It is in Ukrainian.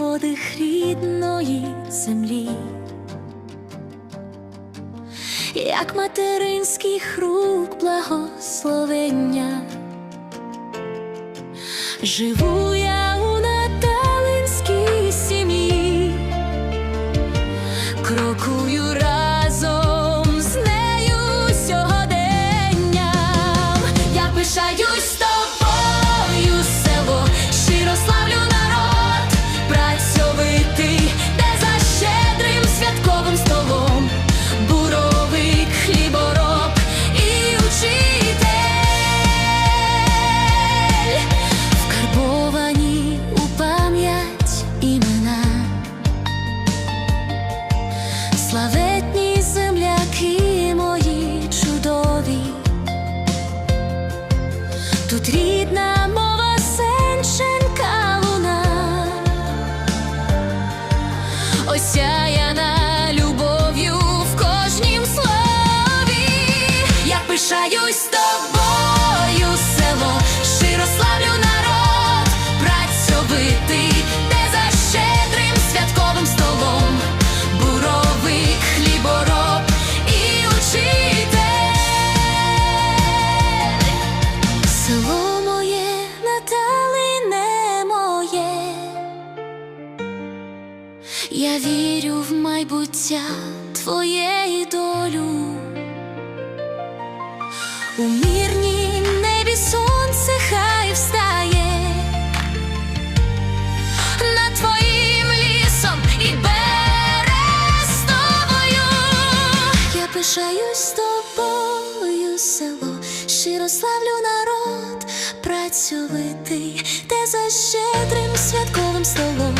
подих рідної землі, як материнських рук благословення, живу я у наталинській сім'ї, крокую. Осяяна любов'ю в кожнім слові. Я пишаюсь тобою, село, щиро славлю народ, працьовитий, де за щедрим святковим столом, буровик, хлібороб і учитель. Село Я вірю в майбуття твоєї долю. У мирнім небі сонце хай встає над твоїм лісом і берестовою. Я пишаюсь тобою, село, щиро славлю народ, працьовитий, де за щедрим святковим столом.